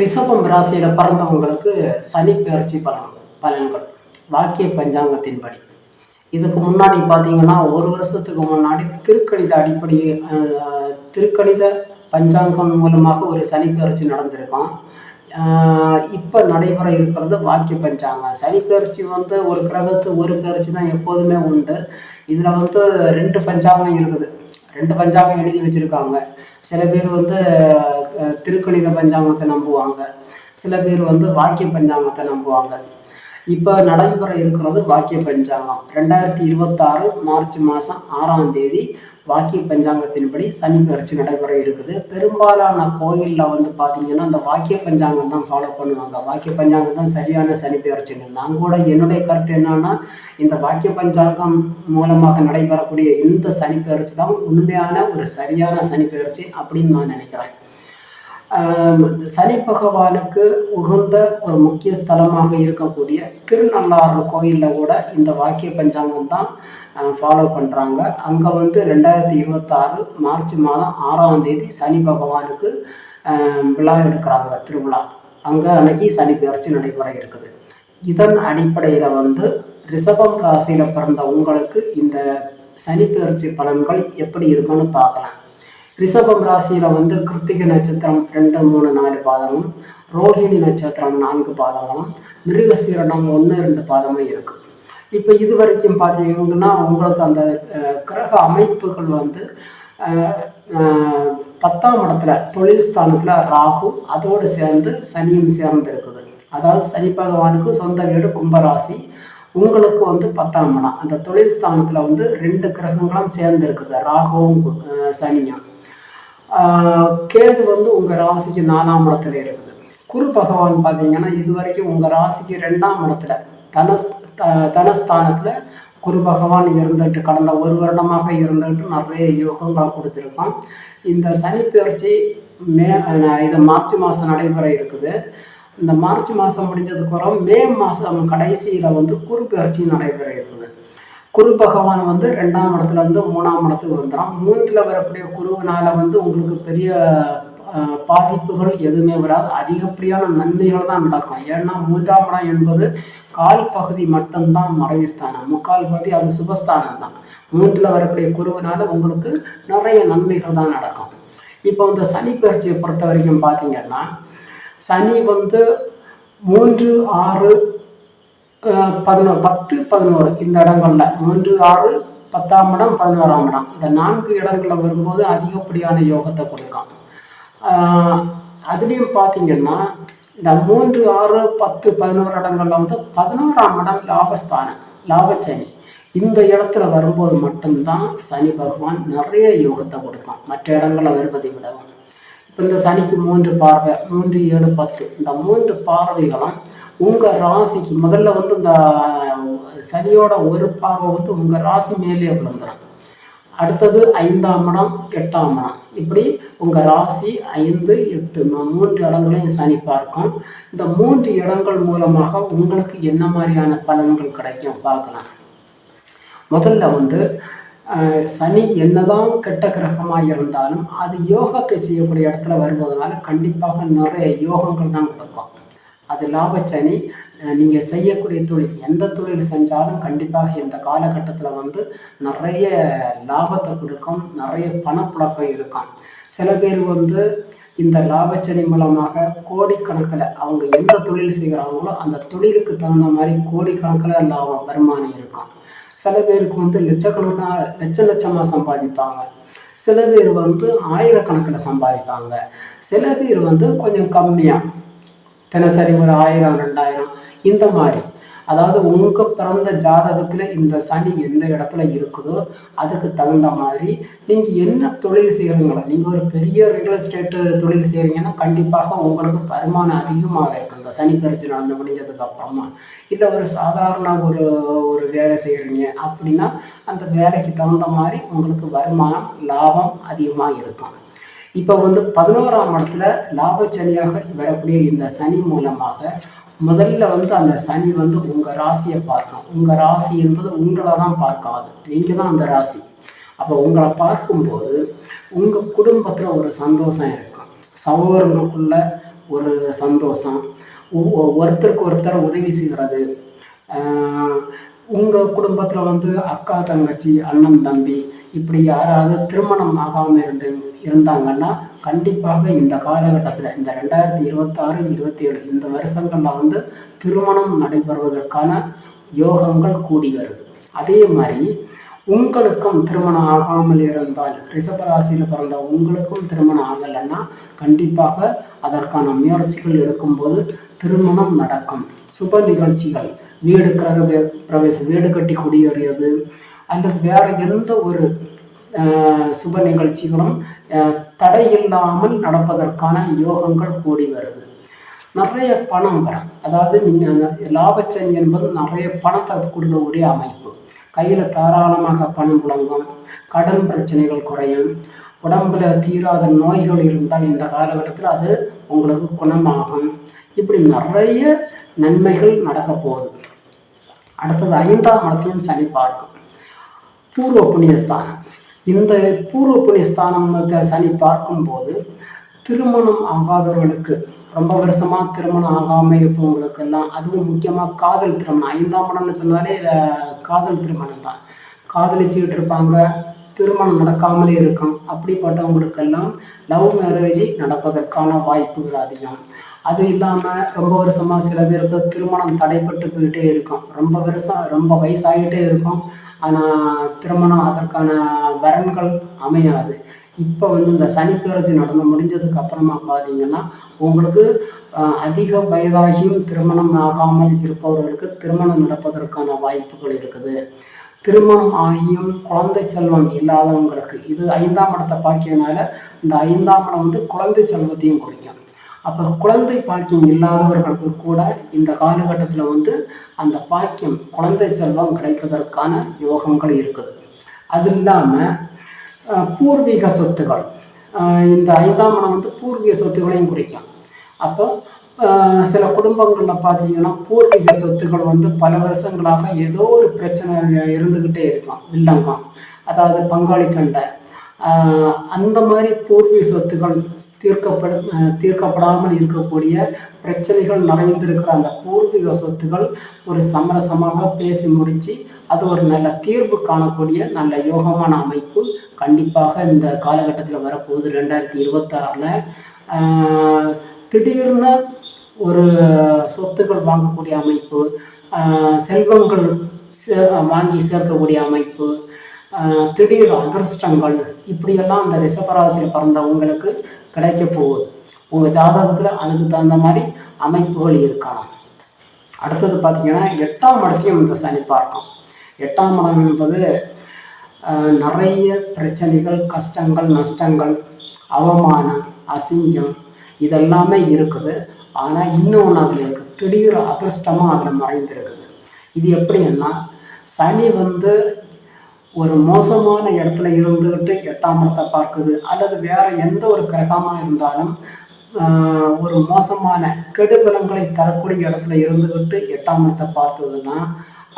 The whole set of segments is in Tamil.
ரிஷபம் ராசியில் பிறந்தவங்களுக்கு சனி பெயர்ச்சி பலன் பலன்கள். வாக்கிய பஞ்சாங்கத்தின்படி. இதுக்கு முன்னாடி பார்த்தீங்கன்னா ஒரு வருஷத்துக்கு முன்னாடி திருக்கணித அடிப்படை திருக்கணித பஞ்சாங்கம் மூலமாக ஒரு சனி பெயர்ச்சி நடந்திருக்கும். இப்போ நடைபெற இருக்கிறது வாக்கிய பஞ்சாங்கம். சனி பெயர்ச்சி வந்து ஒரு கிரகத்து ஒரு பெயர்ச்சி தான் எப்போதுமே உண்டு. இதில் வந்து ரெண்டு பஞ்சாங்கம் இருக்குது. ரெண்டு பஞ்சாங்கம் எழுதி வச்சுருக்காங்க. சில பேர் வந்து திருக்கணித பஞ்சாங்கத்தை நம்புவாங்க. சில பேர் வந்து வாக்கிய பஞ்சாங்கத்தை நம்புவாங்க. இப்போ நடைபெற இருக்கிறது வாக்கிய பஞ்சாங்கம். ரெண்டாயிரத்தி இருபத்தாறு மார்ச் மாதம் ஆறாம் தேதி வாக்கிய பஞ்சாங்கத்தின்படி சனி பயிற்சி நடைபெற இருக்குது. பெரும்பாலான கோயிலில் வந்து பார்த்தீங்கன்னா அந்த வாக்கிய பஞ்சாங்கம் தான் ஃபாலோ பண்ணுவாங்க. வாக்கிய பஞ்சாங்கம் தான் சரியான சனி பயிற்சின்னு. நான் கூட என்னுடைய கருத்து என்னன்னா இந்த வாக்கிய பஞ்சாங்கம் மூலமாக நடைபெறக்கூடிய இந்த சனி பயிற்சி தான் உண்மையான ஒரு சரியான சனி பயிற்சி அப்படின்னு நான் நினைக்கிறேன். சனி பகவானுக்கு உகந்த ஒரு முக்கிய ஸ்தலமாக இருக்கக்கூடிய திருநள்ளாறு கோயிலில் கூட இந்த வாக்கிய பஞ்சாங்கம் தான் ஃபாலோ பண்ணுறாங்க அங்கே வந்து ரெண்டாயிரத்தி இருபத்தாறு மார்ச் மாதம் ஆறாம் தேதி சனி பகவானுக்கு விழா எடுக்கிறாங்க திருவிழா. அங்கே அன்னைக்கு சனி பெயர்ச்சி நடைபெற இருக்குது. இதன் அடிப்படையில் வந்து ரிஷபம் ராசியில் பிறந்த உங்களுக்கு இந்த சனி பெயர்ச்சி பலன்கள் எப்படி இருக்குன்னு பார்க்கலாம். ரிஷபம் ராசியில் வந்து கிருத்திகை நட்சத்திரம் ரெண்டு மூணு நாலு பாதமும் ரோஹிணி நட்சத்திரம் நான்கு பாதங்களும் மிருகசீரணம் ஒன்று ரெண்டு பாதமும் இருக்குது இப்போ இது வரைக்கும் பார்த்தீங்கன்னா உங்களுக்கு அந்த கிரக அமைப்புகள் வந்து பத்தாம் இடத்துல தொழில் ஸ்தானத்தில் ராகு அதோடு சேர்ந்து சனியும் சேர்ந்து இருக்குது. அதாவது சனி பகவானுக்கு சொந்த வீடு கும்பராசி. உங்களுக்கு வந்து பத்தாம் இடம். அந்த தொழில் ஸ்தானத்தில் வந்து ரெண்டு கிரகங்களும் சேர்ந்து இருக்குது ராகுவும் சனியும். கேது வந்து உங்கள் ராசிக்கு நாலாம் இடத்துல இருக்குது. குரு பகவான் பார்த்தீங்கன்னா இது வரைக்கும் உங்கள் ராசிக்கு ரெண்டாம் இடத்துல தனஸ் த- தனஸ்தானத்தில் குரு பகவான் இருந்துட்டு கடந்த ஒரு வருடமாக இருந்துட்டு நிறைய யோகங்களை கொடுத்துருக்கோம் இந்த சனிப்பெயர்ச்சி மே இது மார்ச் மாதம் நடைபெற இருக்குது. இந்த மார்ச் மாதம் முடிஞ்சதுக்கப்புறம் மே மாதம் கடைசியில் வந்து குரு பெயர்ச்சி நடைபெற இருக்குது. குரு பகவான் வந்து ரெண்டாம் இடத்துல வந்து மூணாம் இடத்துக்கு வந்துடும் மூன்றில் வரக்கூடிய குருவினால் வந்து உங்களுக்கு பெரிய பாதிப்புகள் எதுவுமே வராது. அதிகப்படியான நன்மைகள் தான் நடக்கும். ஏன்னா மூன்றாம் இடம் என்பது கால் பகுதி மட்டும்தான் மறைவுஸ்தானம். முக்கால் பகுதி அது சுபஸ்தானம் தான் மூன்றில் வரக்கூடிய குருவினால உங்களுக்கு நிறைய நன்மைகள் தான் நடக்கும். இப்போ இந்த சனி பயிற்சியை பொறுத்த வரைக்கும் பார்த்தீங்கன்னா சனி வந்து மூன்று ஆறு பதினோரு பத்து பதினோரு இந்த இடங்கள்ல. மூன்று ஆறு பத்தாம் இடம் பதினோராம் இடம். இந்த நான்கு இடங்களில் வரும்போது அதிகப்படியான யோகத்தை கொடுக்கும். அதுலேயும் பார்த்தீங்கன்னா இந்த மூன்று ஆறு பத்து பதினோரு இடங்கள்ல வந்து பதினோராம் இடம் லாபஸ்தானம் லாபச்சனி. இந்த இடத்துல வரும்போது மட்டும்தான் சனி பகவான் நிறைய யோகத்தை கொடுக்கும் மற்ற இடங்களில் வருவதை விடவும். இப்போ இந்த சனிக்கு மூன்று பார்வை மூன்று ஏழு பத்து. இந்த மூன்று பார்வைகளும் உங்கள் ராசிக்கு முதல்ல வந்து இந்த சனியோட ஒரு பார்வை வந்து உங்கள் ராசி மேலே விழுந்துடும் அடுத்தது ஐந்தாம் இடம் எட்டாம் இடம் இப்படி உங்கள் ராசி ஐந்து எட்டு இந்த மூன்று இடங்களையும் சனி பார்க்கும். இந்த மூன்று இடங்கள் மூலமாக உங்களுக்கு என்ன மாதிரியான பலன்கள் கிடைக்கும் பார்க்கலாம். முதல்ல வந்து சனி என்னதான் கெட்ட கிரகமாக இருந்தாலும் அது யோகத்தை செய்யக்கூடிய இடத்துல வருவதனால கண்டிப்பாக நிறைய யோகங்கள் தான் கொடுக்கும். அது லாபச்சனி. நீங்கள் செய்யக்கூடிய தொழில் எந்த தொழில் செஞ்சாலும் கண்டிப்பாக இந்த காலகட்டத்தில் வந்து நிறைய லாபத்தை கொடுக்கும் நிறைய பணப்புழக்கம் இருக்கும். சில பேர் வந்து இந்த லாபச்சனி மூலமாக கோடிக்கணக்கில் அவங்க எந்த தொழில் செய்கிறாங்களோ அந்த தொழிலுக்கு தகுந்த மாதிரி கோடிக்கணக்கில் லாபம் வருமானம் இருக்கும். சில பேருக்கு வந்து லட்சக்கணக்காக லட்ச லட்சமாக சம்பாதிப்பாங்க. சில பேர் வந்து ஆயிரக்கணக்கில் சம்பாதிப்பாங்க. சில பேர் வந்து கொஞ்சம் கம்மியாக தினசரி ஒரு ஆயிரம் ரெண்டாயிரம் இந்த மாதிரி. அதாவது உங்கள் பிறந்த ஜாதகத்தில் இந்த சனி எந்த இடத்துல இருக்குதோ அதுக்கு தகுந்த மாதிரி நீங்கள் என்ன தொழில் செய்கிறீங்களோ நீங்கள் ஒரு பெரிய ரியல் எஸ்டேட்டு தொழில் செய்கிறீங்கன்னா கண்டிப்பாக உங்களுக்கு வருமானம் அதிகமாக இருக்கும். இந்த சனி பயிற்சி நடந்து முடிஞ்சதுக்கு அப்புறமா. இல்லை ஒரு சாதாரண ஒரு ஒரு வேலை செய்கிறீங்க அப்படின்னா அந்த வேலைக்கு தகுந்த மாதிரி உங்களுக்கு வருமானம் லாபம் அதிகமாக இருக்கும். இப்போ வந்து பதினோராம் இடத்துல லாபச்சனியாக வரக்கூடிய இந்த சனி மூலமாக முதல்ல வந்து அந்த சனி வந்து உங்கள் ராசியை பார்க்கும். உங்கள் ராசி என்பது உங்களை தான் பார்க்காது நீங்கள் தான் அந்த ராசி. அப்போ உங்களை பார்க்கும்போது உங்கள் குடும்பத்தில் ஒரு சந்தோஷம் இருக்கும். சகோதரனுக்குள்ள ஒரு சந்தோஷம். ஒருத்தருக்கு ஒருத்தர் உதவி செய்கிறது உங்கள் குடும்பத்தில் வந்து அக்கா தங்கச்சி அண்ணன் தம்பி இப்படி யாராவது திருமணம் ஆகாமல் இருந்து இருந்தாங்கன்னா கண்டிப்பாக இந்த காலகட்டத்தில் இந்த ரெண்டாயிரத்தி இருபத்தாறு இருபத்தி ஏழு இந்த வருஷங்களில் வந்து திருமணம் நடைபெறுவதற்கான யோகங்கள் கூடி வருது. அதே மாதிரி உங்களுக்கும் திருமணம் ஆகாமல் இருந்தால் ரிஷபராசியில் பிறந்த உங்களுக்கும் திருமணம் ஆகலைன்னா கண்டிப்பாக அதற்கான முயற்சிகள் எடுக்கும்போது திருமணம் நடக்கும். சுப நிகழ்ச்சிகள் வீடு கிரக பிரவேசம் வீடு கட்டி குடியேறியது அல்லது வேற எந்த ஒரு சுப நிகழ்ச்சிகளும் தடை இல்லாமல் நடப்பதற்கான யோகங்கள் கூடி வருது. நிறைய பணம் வரும். அதாவது நீங்கள் அந்த லாபச்சனி என்பது நிறைய பணத்தை கொடுக்கக்கூடிய அமைப்பு. கையில் தாராளமாக பணம் புழங்கும் கடன் பிரச்சனைகள் குறையும் உடம்புல தீராத நோய்கள் இருந்தால் இந்த காலகட்டத்தில் அது உங்களுக்கு குணமாகும். இப்படி நிறைய நன்மைகள் நடக்க போகுது. அடுத்தது ஐந்தாம் இடத்தையும் சனி பார்க்கும். பூர்வ புண்ணியஸ்தானம். இந்த பூர்வ புண்ணியஸ்தானத்தை சனி பார்க்கும்போது திருமணம் ஆகாதவர்களுக்கு ரொம்ப வருஷமா திருமணம் ஆகாமல் இருப்பவங்களுக்கெல்லாம் அதுவும் முக்கியமாக காதல் திருமணம் ஐந்தாம் இடம்னு சொன்னாலே காதல் திருமணம் தான். காதலிச்சுக்கிட்டு இருப்பாங்க திருமணம் நடக்காமலே இருக்கும். அப்படிப்பட்டவங்களுக்கெல்லாம் லவ் மேரேஜ் நடப்பதற்கான வாய்ப்புகள் அதிகம். அது இல்லாமல் ரொம்ப வருஷமாக சில பேருக்கு திருமணம் தடைப்பட்டு போயிட்டே இருக்கும். ரொம்ப வருஷம் ரொம்ப வயசாகிட்டே இருக்கும். ஆனால் திருமணம் அதற்கான வரன்கள் அமையாது. இப்போ வந்து இந்த சனிப்பெயர்ச்சி நடந்து முடிஞ்சதுக்கு அப்புறமா பார்த்தீங்கன்னா உங்களுக்கு அதிக வயதாகியும் திருமணம் ஆகாமல் இருப்பவர்களுக்கு திருமணம் நடப்பதற்கான வாய்ப்புகள் இருக்குது. திருமணம் ஆகியும் குழந்தை செல்வம் இல்லாதவங்களுக்கு இது ஐந்தாம் இடத்தை பாக்கியனால இந்த ஐந்தாம் இடம் வந்து குழந்தை செல்வத்தையும் குறிக்கும். அப்போ குழந்தை பாக்கியம் இல்லாதவர்களுக்கு கூட இந்த காலகட்டத்தில் வந்து அந்த பாக்கியம் குழந்தை செல்வம் கிடைப்பதற்கான யோகங்கள் இருக்குது. அது இல்லாமல் பூர்வீக சொத்துகள் இந்த ஐந்தாம் மனம் வந்து பூர்வீக சொத்துகளையும் குறிக்கும். அப்போ சில குடும்பங்களில் பார்த்தீங்கன்னா பூர்வீக சொத்துக்கள் வந்து பல வருஷங்களாக ஏதோ ஒரு பிரச்சனை இருந்துக்கிட்டே இருக்கும். வில்லங்கம். அதாவது பங்காளி சண்டை. அந்த மாதிரி பூர்வீக சொத்துக்கள் தீர்க்கப்பட தீர்க்கப்படாமல் இருக்கக்கூடிய பிரச்சனைகள் நிறைந்திருக்கிற அந்த பூர்வீக சொத்துக்கள் ஒரு சமரசமாக பேசி முடித்து அது ஒரு நல்ல தீர்வு காணக்கூடிய நல்ல யோகமான அமைப்பு கண்டிப்பாக இந்த காலகட்டத்தில் வரப்போகுது. ரெண்டாயிரத்தி இருபத்தாறில் திடீர்னு ஒரு சொத்துக்கள் வாங்கக்கூடிய அமைப்பு செல்வங்கள் சே- வாங்கி சேர்க்கக்கூடிய அமைப்பு திடீர் அதிர்ஷ்டங்கள் இப்படியெல்லாம் அந்த ரிஷபராசியில் பிறந்தவங்களுக்கு கிடைக்க போகுது. உங்கள் ஜாதகத்தில் அதுக்கு தகுந்த மாதிரி அமைப்புகள் இருக்கலாம். அடுத்தது பார்த்தீங்கன்னா எட்டாம் இடத்தையும் இந்த சனி பார்க்கும். எட்டாம் இடம் என்பது நிறைய பிரச்சனைகள் கஷ்டங்கள் நஷ்டங்கள் அவமானம் அசிங்கம் இதெல்லாமே இருக்குது. ஆனால் இன்னொன்று அதில் இருக்குது திடீர் அதிர்ஷ்டமாக அதில் மறைந்திருக்குது. இது எப்படின்னா சனி வந்து ஒரு மோசமான இடத்துல இருந்துக்கிட்டு எட்டாம் இடத்தை பார்க்குது அல்லது வேற எந்த ஒரு கிரகமாக இருந்தாலும் ஒரு மோசமான கெடுபலங்களை தரக்கூடிய இடத்துல இருந்துக்கிட்டு எட்டாம் இடத்தை பார்த்ததுன்னா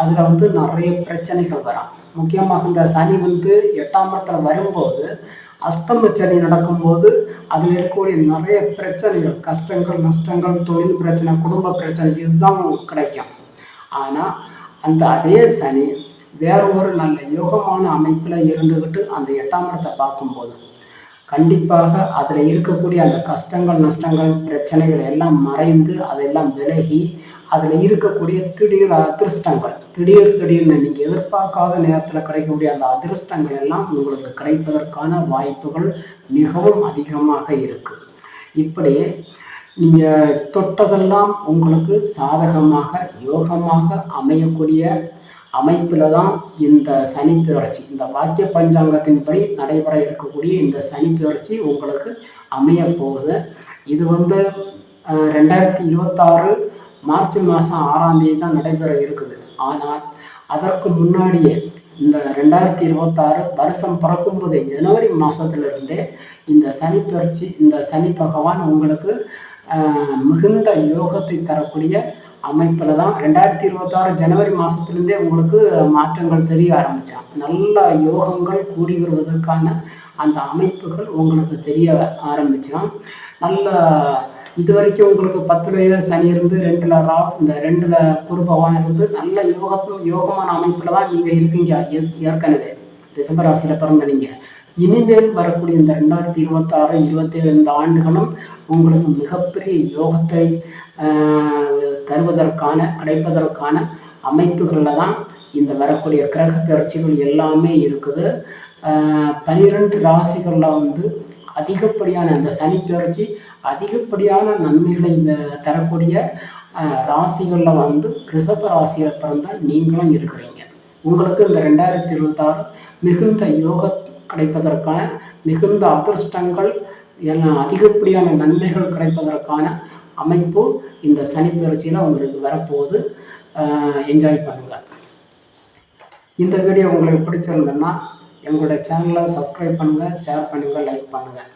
அதில் வந்து நிறைய பிரச்சனைகள் வரும். முக்கியமாக இந்த சனி வந்து எட்டாம் இடத்துல வரும்போது அஷ்டம சனி நடக்கும்போது அதில் இருக்கக்கூடிய நிறைய பிரச்சனைகள் கஷ்டங்கள் நஷ்டங்கள் தொழில் பிரச்சனை குடும்ப பிரச்சனை இதுதான் கிடைக்கும். ஆனால் அந்த அதே சனி வேற ஒரு நல்ல யோகமான அமைப்பில் இருந்துக்கிட்டு அந்த எட்டாம் இடத்தை பார்க்கும்போது கண்டிப்பாக அதில் இருக்கக்கூடிய அந்த கஷ்டங்கள் நஷ்டங்கள் பிரச்சனைகள் எல்லாம் மறைந்து அதெல்லாம் விலகி அதில் இருக்கக்கூடிய திடீர் அதிர்ஷ்டங்கள் திடீர் திடீர்னு நீங்கள் எதிர்பார்க்காத நேரத்தில் கிடைக்கக்கூடிய அந்த அதிர்ஷ்டங்கள் எல்லாம் உங்களுக்கு கிடைப்பதற்கான வாய்ப்புகள் மிகவும் அதிகமாக இருக்குது இப்படி நீங்கள் தொட்டதெல்லாம் உங்களுக்கு சாதகமாக யோகமாக அமையக்கூடிய அமைப்பில் தான் இந்த சனி பெயர்ச்சி இந்த வாக்கிய பஞ்சாங்கத்தின்படி நடைபெற இருக்கக்கூடிய இந்த சனி பெயர்ச்சி உங்களுக்கு அமைய போகுது. இது வந்து ரெண்டாயிரத்தி இருபத்தாறு மார்ச் மாதம் ஆறாம் தேதி தான் நடைபெற இருக்குது. ஆனால் அதற்கு முன்னாடியே இந்த ரெண்டாயிரத்தி இருபத்தாறு வருஷம் பிறக்கும்போதே ஜனவரி மாதத்திலிருந்தே இந்த சனி பெயர்ச்சி இந்த சனி பகவான் உங்களுக்கு மிகுந்த யோகத்தை தரக்கூடிய அமைப்பில் தான் ரெண்டாயிரத்தி இருபத்தாறு ஜனவரி மாதத்துலேருந்தே உங்களுக்கு மாற்றங்கள் தெரிய ஆரம்பித்தான் நல்ல யோகங்கள் கூடி வருவதற்கான அந்த அமைப்புகள் உங்களுக்கு தெரிய ஆரம்பிச்சான் நல்ல இது வரைக்கும் உங்களுக்கு பத்துல சனி இருந்து ரெண்டுல ரா இந்த ரெண்டுல குருபவம் இருந்து நல்ல யோகத்தும் யோகமான அமைப்பில் தான் நீங்கள் இருக்கீங்க. ஏ- ஏற்கனவே. டிசம்பர் ராசியில் பிறந்த நீங்கள் இனிமேல் வரக்கூடிய இந்த ரெண்டாயிரத்தி இருபத்தாறு இருபத்தேழு இந்த ஆண்டுகளும் உங்களுக்கு மிகப்பெரிய யோகத்தை வருவதற்கான கிடைப்பதற்கான அமைப்புகளில் தான் இந்த வரக்கூடிய கிரக பயிற்சிகள் எல்லாமே இருக்குது. பனிரெண்டு ராசிகளில் வந்து அதிகப்படியான இந்த சனி பயிற்சி அதிகப்படியான நன்மைகளை தரக்கூடிய ராசிகளில் வந்து ரிஷப ராசியில் பிறந்த நீங்களும் இருக்கிறீங்க. உங்களுக்கு இந்த ரெண்டாயிரத்தி இருபத்தாறு மிகுந்த யோக கிடைப்பதற்கான மிகுந்த அதிர்ஷ்டங்கள் எல்லாம் அதிகப்படியான நன்மைகள் கிடைப்பதற்கான அமைப்பு இந்த சனிப்பெயர்ச்சியில் உங்களுக்கு வரப்போகுது. என்ஜாய் பண்ணுங்கள் இந்த வீடியோ உங்களுக்கு பிடிச்சிருந்ததுன்னா எங்களுடைய சேனலை சப்ஸ்கிரைப் பண்ணுங்கள் ஷேர் பண்ணுங்கள் லைக் பண்ணுங்கள்